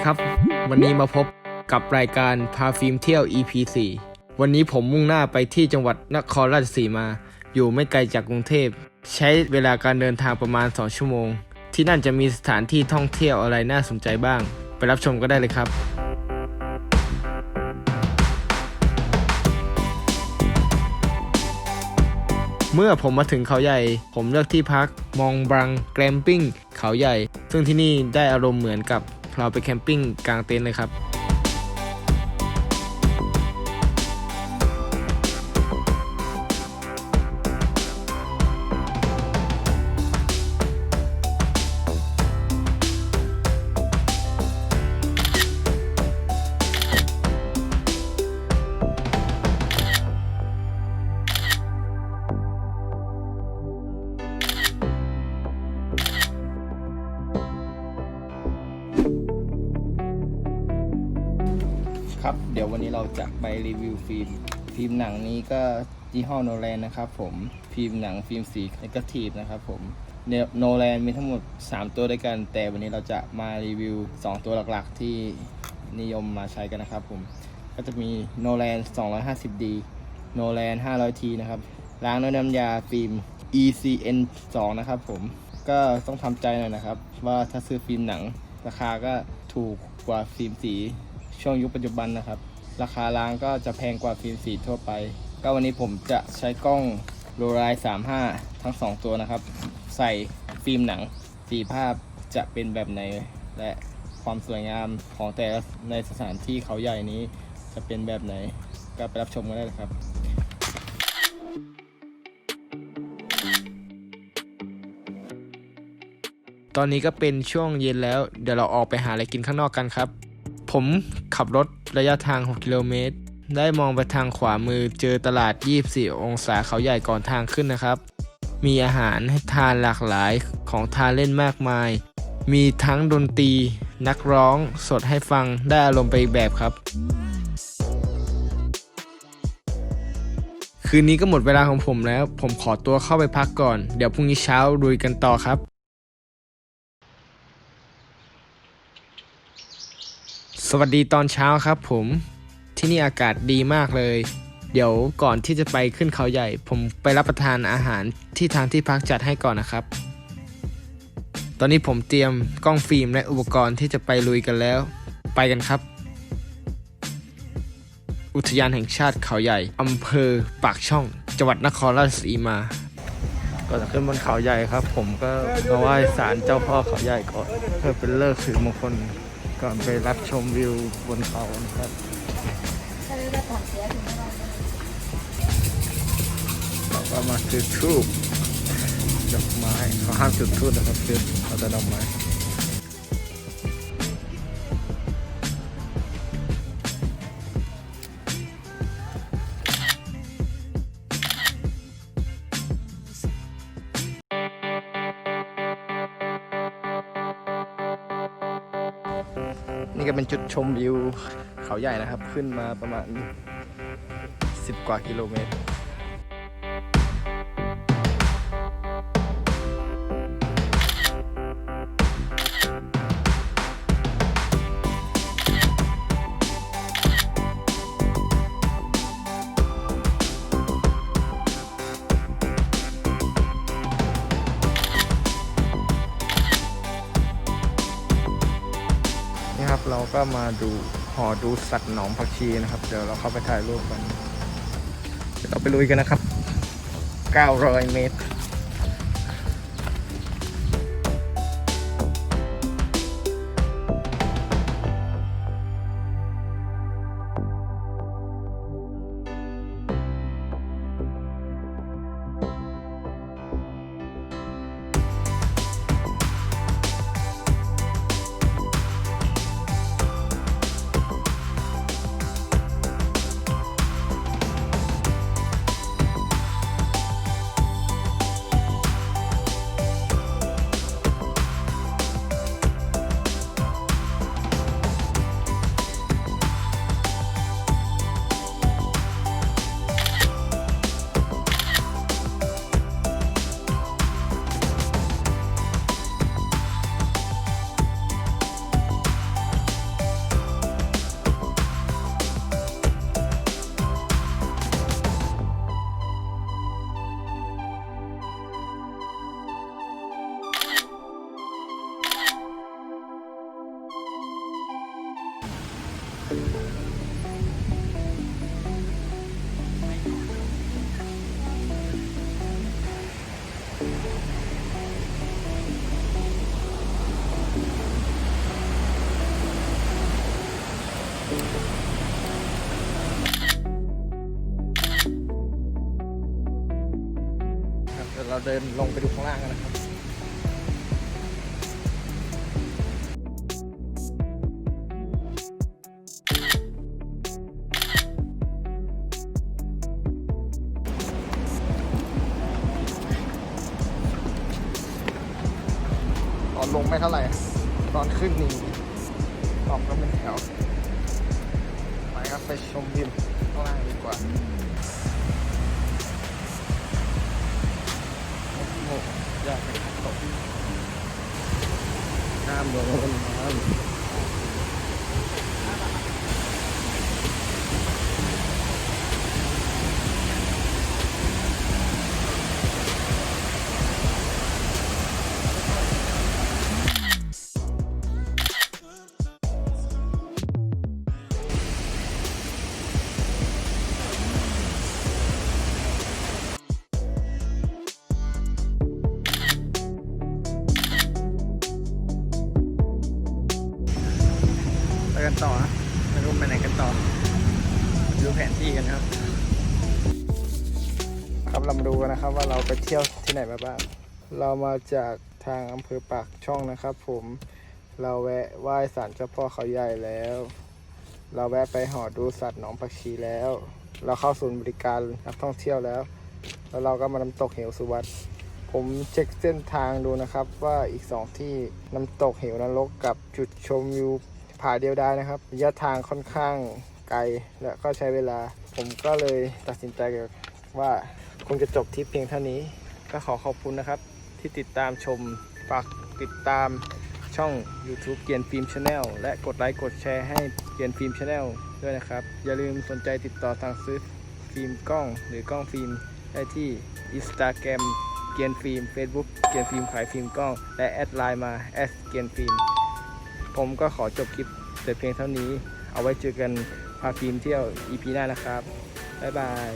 ดีครับ วันนี้มาพบกับรายการพาฟิล์มเที่ยว EP 4วันนี้ผมมุ่งหน้าไปที่จังหวัดนครราชสีมา อยู่ไม่ไกลจากกรุงเทพ ใช้เวลาการเดินทางประมาณ 2 ชั่วโมง ที่นั่นจะมีสถานที่ท่องเที่ยวอะไรน่าสนใจบ้าง ไปรับชมก็ได้เลยครับเมื่อผมมาถึงเขาใหญ่ ผมเลือกที่พักมองบรังแกรมปิ้งเขาใหญ่ ซึ่งที่นี่ได้อารมณ์เหมือนกับ เราไปแคมปิ้งกลางเต็นท์เลยครับ วันนี้เราจะไปรีวิวฟิล์ม ฟิล์มหนังนี้ก็ยี่ห้อโนแลนนะครับผมฟิล์มหนังฟิล์มสีนกาทีฟนะครับผมโนแลนมีทั้งหมด 3 ตัวด้วยกัน แต่วันนี้เราจะมารีวิว 2 ตัวหลักๆ ที่นิยมมาใช้กันนะครับผม ก็จะมีโนแลน 250D โนแลน 500T นะครับล้างด้วยน้ำยาฟิล์ม ECN 2 นะครับผมก็ต้องทำใจหน่อยนะครับ ว่าถ้าซื้อฟิล์มหนังราคาก็ถูกกว่าฟิล์มสีช่วงยุคปัจจุบันนะครับ ราคาล้างก็จะแพงกว่าฟิล์มสีทั่วไป ก็วันนี้ผมจะใช้กล้องโรไล35ทั้ง 2 ตัวนะครับ ใส่ฟิล์มหนังสีภาพจะเป็นแบบไหน และความสวยงามของแต่ในสถานที่เขาใหญ่นี้จะเป็นแบบไหน ก็ไปรับชมกันได้เลยครับตอนนี้ก็เป็นช่วงเย็นแล้ว เดี๋ยวเราออกไปหาอะไรกินข้างนอกกันครับ ผมขับรถ ระยะทาง 6 กิโลเมตร ได้มองไปทางขวามือเจอตลาด 24 องศาเขาใหญ่ก่อนทางขึ้นนะครับ มีอาหารให้ทานหลากหลายของทานเล่นมากมาย มีทั้งดนตรี นักร้องสดให้ฟังได้อารมณ์ไปอีกแบบครับ คืนนี้ก็หมดเวลาของผมแล้ว ผมขอตัวเข้าไปพักก่อน เดี๋ยวพรุ่งนี้เช้าลุยกันต่อครับ สวัสดีตอนเช้าครับผมที่นี่อากาศดีมากเลย เดี๋ยวก่อนที่จะไปขึ้นเขาใหญ่ ผมไปรับประทานอาหารที่ทางที่พักจัดให้ก่อนนะครับ ตอนนี้ผมเตรียมกล้องฟิล์มและอุปกรณ์ที่จะไปลุยกันแล้ว ไปกันครับ อุทยานแห่งชาติเขาใหญ่อำเภอปากช่อง จังหวัดนครราชสีมาก่อนจะขึ้นบนเขาใหญ่ครับ ผมก็มาไหว้ศาลเจ้าพ่อเขาใหญ่ก่อนเพื่อเป็นเลิกษ์ถือมงคล ก่อนไปรับชมวิวบนเขานะครับเราก็มาจุดทูบดอกไม้เขาห้ามจุดทูบนะครับจุดเขาจะดอกไม้ นี่ก็เป็นจุดชมวิวเขาใหญ่นะครับ ขึ้นมาประมาณ 10 กว่ากิโลเมตร เราก็มาดูหอดูสัตว์หนองผักชีนะครับ เดี๋ยวเราเข้าไปถ่ายรูปกัน เดี๋ยวเราไปลุยกันนะครับ 900 เมตร เดินลงไปดูข้างล่างกันนะครับตอนลงไม่เท่าไหร่ ตอนขึ้นนี่ออกก็เป็นแถวไปครับไปชมวิวข้างล่างดีกว่า ยากเป็น กันต่อนะไม่รู้ไปไหนกันต่อดูแผนที่กันครับ ครับเรามาดูกันนะครับว่าเราไปเที่ยวที่ไหนมาบ้างเรามาจากทางอำเภอปากช่องนะครับ ผมเราแวะไหว้ศาลเจ้าพ่อเขาใหญ่แล้ว เราแวะไปหอดูสัตว์หนองผักชีแล้ว เราเข้าศูนย์บริการนักท่องเที่ยวแล้ว แล้วเราก็มาน้ำตกเหวสุวัสด์ผมเช็คเส้นทางดูนะครับว่าอีกสองที่น้ำตกเหวนรกกับจุดชมวิว ผาเดียวได้นะครับระยะทางค่อนข้างไกลและก็ใช้เวลา ผมก็เลยตัดสินใจว่าคงจะจบทริปเพียงเท่านี้ ก็ขอขอบคุณนะครับ ที่ติดตามชมฝากติดตามช่อง YouTube เกียนฟิล์มชาแนลและกดไลค์กดแชร์ให้เกียนฟิล์มชาแนลด้วยนะครับ อย่าลืมสนใจติดต่อทางซื้อฟิล์มกล้องหรือกล้องฟิล์มได้ที่ Instagram เกียนฟิล์ม Facebook เกียนฟิล์มขายฟิล์มกล้อง และแอดไลน์มาแอดเกียนฟิล์ม ผมก็ขอจบคลิปแต่เพียงเท่านี้ เอาไว้เจอกันพาฟิล์มเที่ยว EP หน้านะครับ บ๊ายบาย